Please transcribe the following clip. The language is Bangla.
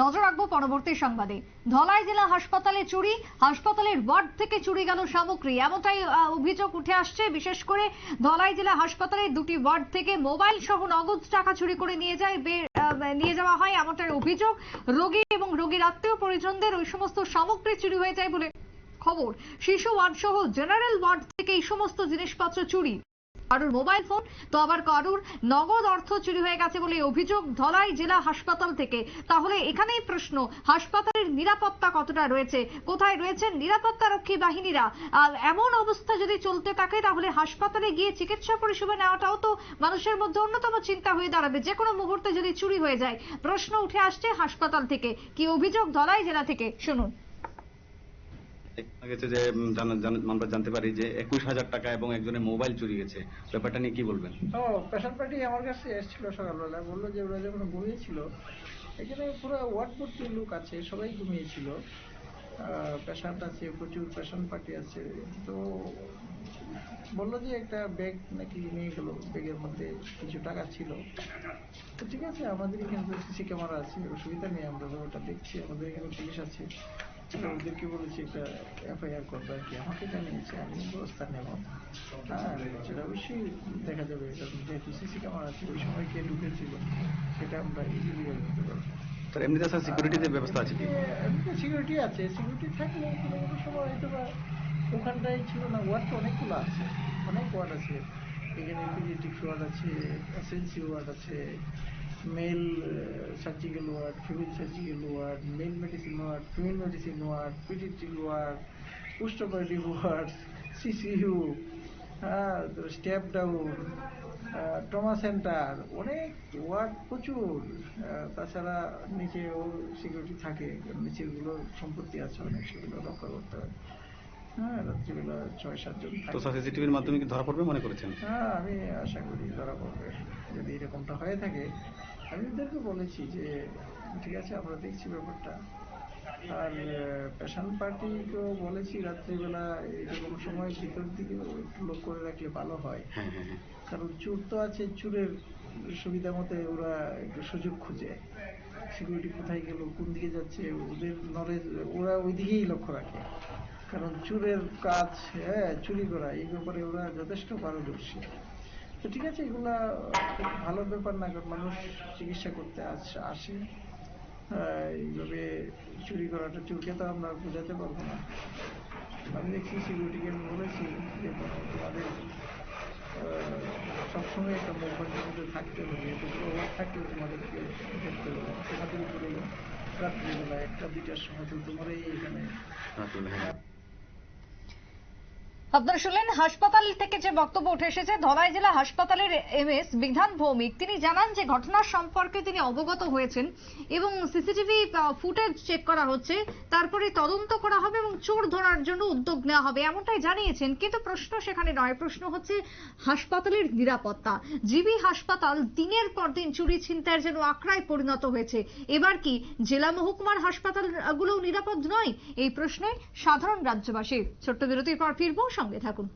নজর রাখব পরবর্তী সংবাদে। ধলাই জেলা হাসপাতালে চুরি, হাসপাতালের ওয়ার্ড থেকে চুরি গেল সামগ্রী। এমনটাই অভিযোগ উঠে আসছে। বিশেষ করে ধলাই জেলা হাসপাতালের দুটি ওয়ার্ড থেকে মোবাইল সহ নগদ টাকা চুরি করে নিয়ে যায় নিয়ে যাওয়া হয় এমনটাই অভিযোগ। রোগী এবং রোগীর আত্মীয় পরিজনদের ওই সমস্ত সামগ্রী চুরি হয়ে যায় বলে খবর। শিশু ওয়ার্ড সহ জেনারেল ওয়ার্ড থেকে এই সমস্ত জিনিসপত্র চুরি। কারুর মোবাইল ফোন, তো আবার কারুর নগদ অর্থ চুরি হয়ে গেছে বলে অভিযোগ ধলাই জেলা হাসপাতাল থেকে। তাহলে এখানেই প্রশ্ন, হাসপাতালের নিরাপত্তা কতটা রয়েছে? কোথায় রয়েছে নিরাপত্তা রক্ষী বাহিনীরা এমন অবস্থা যদি চলতে থাকে, তাহলে হাসপাতালে গিয়ে চিকিৎসা পরিষেবা নেওয়াটাও তো মানুষের মধ্যে অন্যতম চিন্তা হয়ে দাঁড়াবে। যে কোনো মুহূর্তে যদি চুরি হয়ে যায়, প্রশ্ন উঠে আসছে হাসপাতাল থেকে। কি অভিযোগ ধলাই জেলা থেকে? শুনুন। গেছে যে আমরা জানতে পারি যে একুশ হাজার টাকা এবং একজনের মোবাইল চুরি গেছে। ব্যাপারটা নিয়ে কি বলবেন? ও পেশেন্ট পার্টি আমার কাছে এসেছিল সকালবেলা। বলল যে ওরা যখন ঘুমিয়েছিল, এখানে পুরো ওয়ার্ড ভর্তি লোক আছে, সবাই ঘুমিয়েছিল। পেশেন্ট আছে, প্রচুর পেশেন্ট পার্টি আছে। তো বলল যে একটা ব্যাগ নাকি নিয়ে গেল ব্যাগের মধ্যে কিছু টাকা ছিল। তো ঠিক আছে, আমাদের এখানে তো সিসি ক্যামেরা আছে, অসুবিধা নেই, আমরা ওটা দেখছি, আমাদের এখানে পুলিশ আছে। ওদেরকে বলেছি একটা এফআইআর করবে আর কি। আমাকে জানিয়েছে আমি ব্যবস্থা নেব। হ্যাঁ সেটা অবশ্যই দেখা যাবে। কারণ যেহেতু সিসি ক্যামেরা আছে ওই সময় কে ঢুকেছিল সেটা আমরা ইজিলি বের করতে পারব। স্যার এমনিতে স্যার ব্যবস্থা আছে কি? সিকিউরিটি আছে। সিকিউরিটি থাকলে কোনো কোনো সময় হয়তো বা ওখানটায় ছিল না। ওয়ার্ড তো অনেকগুলো আছে অনেক ওয়ার্ড আছে। এখানে পিডিয়াট্রিক্স ওয়ার্ড আছে এসএনসি ওয়ার্ড আছে male surgical ward female surgical ward male medicine ward female medicine ward paediatric ward পুষ্টপার্টি ward CCU হ্যাঁ স্টেপ ডাউন ট্রমা সেন্টার অনেক ওয়ার্ড প্রচুর। তাছাড়া নিচেও সিকিউরিটি থাকে নিচেরগুলো সম্পত্তি আছে অনেক সেগুলো রক্ষা করতে হয়। হ্যাঁ রাত্রিবেলা ছয় সাতজন তো সিসিটিভির মাধ্যমে কি ধরা পড়বে মনে করেছেন? হ্যাঁ আমি আশা করি ধরা পড়বে। যদি এরকমটা হয়ে থাকে আমি ওদেরকে বলেছি যে ঠিক আছে আমরা দেখছি ব্যাপারটা। আর পেশেন্ট পার্টিকেও বলেছি রাত্রিবেলা এরকম সময় ভিতর দিকে একটু লোক করে রাখলে ভালো হয়। হ্যাঁ হ্যাঁ হ্যাঁ। কারণ চোর তো আছে চুরের সুবিধা মতে ওরা একটু সুযোগ খুঁজে। সিকিউরিটি কোথায় গেল কোন দিকে যাচ্ছে ওদের নলেজ ওরা ওই দিকেই লক্ষ্য রাখে। কারণ চুরের কাজ হ্যাঁ চুরি করা এই ব্যাপারে ওরা যথেষ্ট পারদর্শী। তো ঠিক আছে, এগুলা ভালো ব্যাপার না, কারণ মানুষ চিকিৎসা করতে আস- এইভাবে চুরি করাটা চোরকে তো আমরা বোঝাতে পারব না। আমি দেখছি সিকিউরিটিকে আমি বলেছি যে, তোমাদের সবসময় একটা মুভমেন্টের মধ্যে থাকতে হবে ওভার থাকলে তোমাদেরকে দেখতে হবে। তোমাদের উপরেই রাত্রিবেলা একটা দুইটার সময় তো তোমরাই এখানে আপনারা শুনলেন, হাসপাতাল থেকে যে বক্তব্য উঠে এসেছে, ধলাই জেলা হাসপাতালের এমএস বিধান ভৌমিক। তিনি জানান যে ঘটনার সম্পর্কে তিনি অবগত হয়েছেন এবং সিসিটিভি ফুটেজ চেক করা হচ্ছে, তারপরে তদন্ত করা হবে এবং চোর ধরার জন্য উদ্যোগ নেওয়া হবে, এমনটাই জানিয়েছেন। কিন্তু প্রশ্ন সেখানে নয়, প্রশ্ন হচ্ছে হাসপাতালের নিরাপত্তা। জিবি হাসপাতাল দিনের পর দিন চুরি ছিনতাইয়ের যেন আখড়ায় পরিণত হয়েছে। এবার কি জেলা মহকুমার হাসপাতালগুলো নিরাপদ নয়? এই প্রশ্নে সাধারণ রাজ্যবাসী ছোট্ট বিরতির পর ফিরবো। সঙ্গে থাকুন।